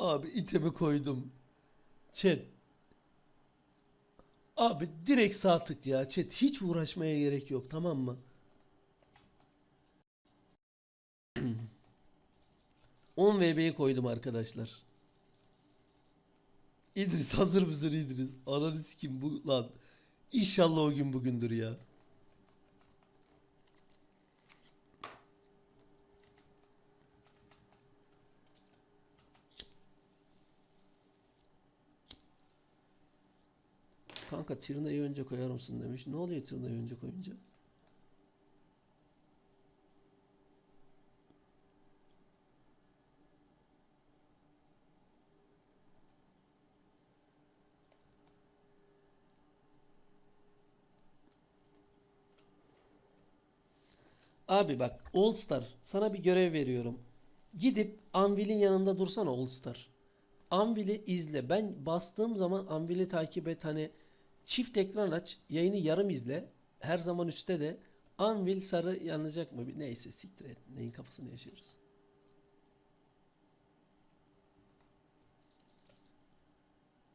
Abi itemi koydum. Chat. Abi direkt sağ tık ya. Chat hiç uğraşmaya gerek yok tamam mı? On VB'yi koydum arkadaşlar. İdris hazır mısın İdris? Ananı kim bu lan. İnşallah o gün bugündür ya. Kanka tırnayı önce koyar mısın demiş. Ne oluyor tırnayı önce koyunca? Abi bak All Star sana bir görev veriyorum. Gidip Anvil'in yanında dursana All Star. Anvil'i izle. Ben bastığım zaman Anvil'i takip et hani çift ekran aç. Yayını yarım izle. Her zaman üstte de Anvil sarı yanacak mı? Neyse siktir et. Neyin kafasını yaşıyoruz.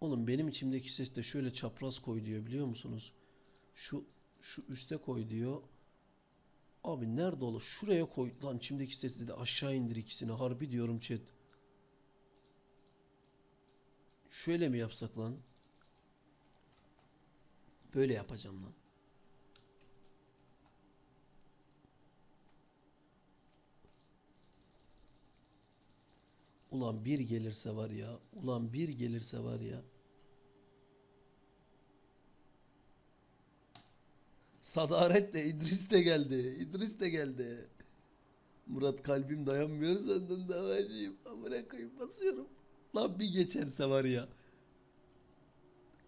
Oğlum benim içimdeki ses de şöyle çapraz koy diyor biliyor musunuz? Şu şu üste koy diyor. Abi nerede olur? Şuraya koy. Lan içimdeki ses dedi aşağı indir ikisini. Harbi diyorum chat. Şöyle mi yapsak lan? Böyle yapacağım lan. Ulan bir gelirse var ya. Ulan bir gelirse var ya. Sadaret de İdris de geldi. İdris de geldi. Murat kalbim dayanmıyor senden davacıyım. Amına koyayım basıyorum. Lan bir geçerse var ya.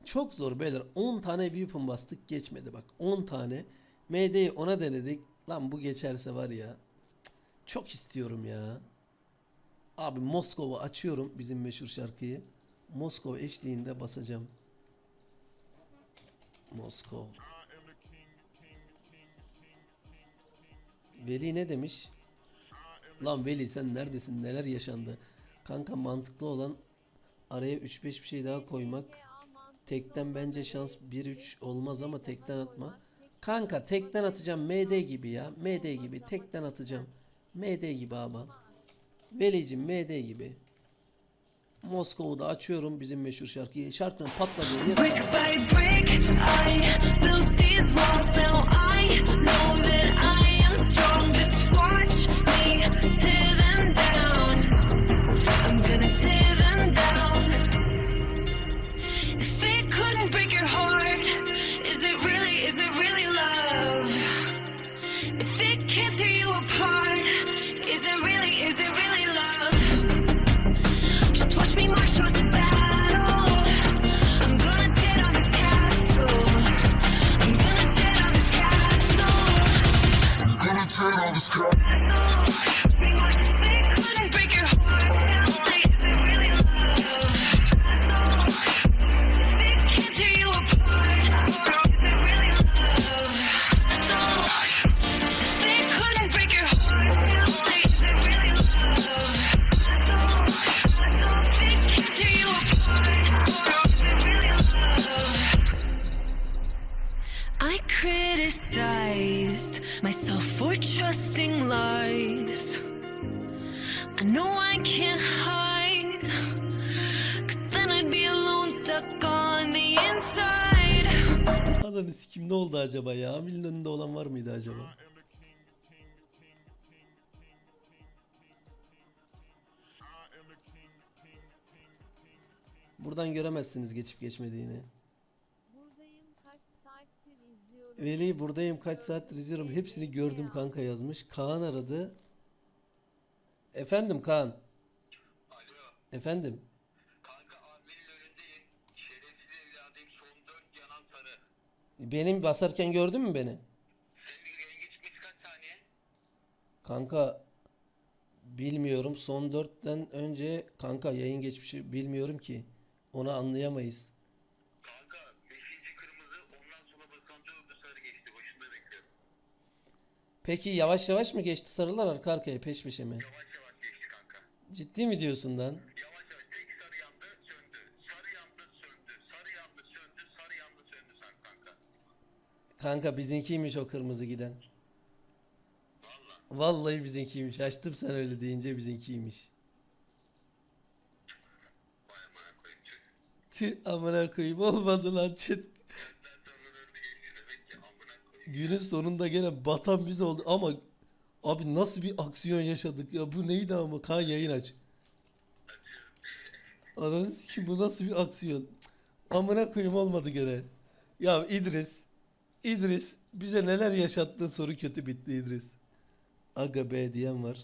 Çok zor beyler. 10 tane weapon bastık geçmedi bak. 10 tane. MD'yi ona denedik. Lan bu geçerse var ya. Çok istiyorum ya. Abi Moskova açıyorum bizim meşhur şarkıyı. Moskova eşliğinde basacağım. Moskova. Veli ne demiş? Lan Veli sen neredesin? Neler yaşandı? Kanka mantıklı olan araya 3-5 bir şey daha koymak. Tekten bence şans 1-3 olmaz ama tekten atma. Kanka tekten atacağım MD gibi ya. MD gibi tekten atacağım. MD gibi ama. Velicim MD gibi. Moskova'da açıyorum bizim meşhur şarkıyı. Şarkının patladığı yer. Brick by brick, I built these walls. Now I know I criticized myself for trusting lies. I know I can't hide, cause then I'd be alone, stuck on the inside. Ananı sikim ne oldu acaba ya? Amil'in önünde olan var mıydı acaba? Buradan göremezsiniz geçip geçmediğini. Buradayım kaç saattir izliyorum. Veli buradayım kaç saattir izliyorum. Hepsini gördüm kanka yazmış. Kaan aradı. Efendim Kaan. Alo. Efendim. Kanka Amil'in önündeyim. Şerefsiz evladıyım. Son dört yanan sarı. Benim basarken gördün mü beni? Kaç saniye? Kanka bilmiyorum. Son 4'ten önce kanka yayın geçmişi bilmiyorum ki. Onu anlayamayız. Peki yavaş yavaş mı geçti sarılar arka arkaya peş peşe mi? Yavaş yavaş geçti kanka. Ciddi mi diyorsun lan? Yavaş yavaş tek sarı yandı söndü. Sarı yandı söndü. Sarı yandı söndü. Sarı yandı söndü sen kanka. Kanka bizinkiymiş o kırmızı giden. Valla. Vallahi bizinkiymiş. Açtım sen öyle deyince bizinkiymiş. Vay amına koyayım. Amına koyayım olmadı lan chat. Günün sonunda gene batan biz oldu ama abi nasıl bir aksiyon yaşadık ya bu neydi ama kan yayın aç. Ananı ki bu nasıl bir aksiyon. Amına koyayım olmadı gene. Ya İdris. İdris bize neler yaşattın soru kötü bitti İdris. Aga be diyen var.